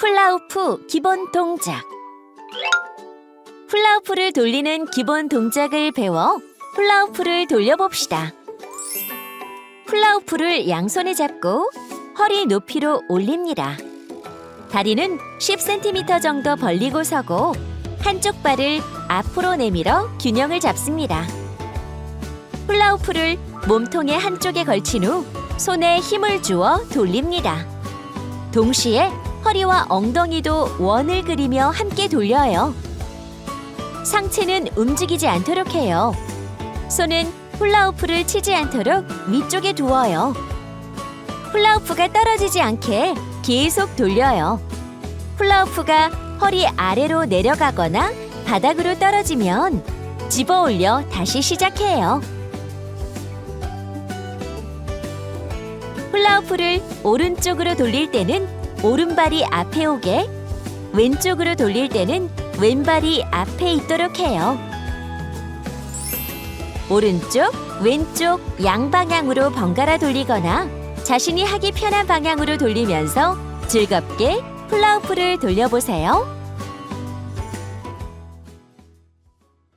훌라후프 기본 동작. 훌라후프를 돌리는 기본 동작을 배워 훌라후프를 돌려봅시다. 훌라후프를 양손에 잡고 허리 높이로 올립니다. 다리는 10cm 정도 벌리고 서고 한쪽 발을 앞으로 내밀어 균형을 잡습니다. 훌라후프를 몸통의 한쪽에 걸친 후 손에 힘을 주어 돌립니다. 동시에 허리와 엉덩이도 원을 그리며 함께 돌려요. 상체는 움직이지 않도록 해요. 손은 훌라후프를 치지 않도록 위쪽에 두어요. 훌라후프가 떨어지지 않게 계속 돌려요. 훌라후프가 허리 아래로 내려가거나 바닥으로 떨어지면 집어 올려 다시 시작해요. 훌라후프를 오른쪽으로 돌릴 때는 오른발이 앞에 오게, 왼쪽으로 돌릴 때는 왼발이 앞에 있도록 해요. 오른쪽, 왼쪽 양방향으로 번갈아 돌리거나 자신이 하기 편한 방향으로 돌리면서 즐겁게 훌라후프를 돌려보세요.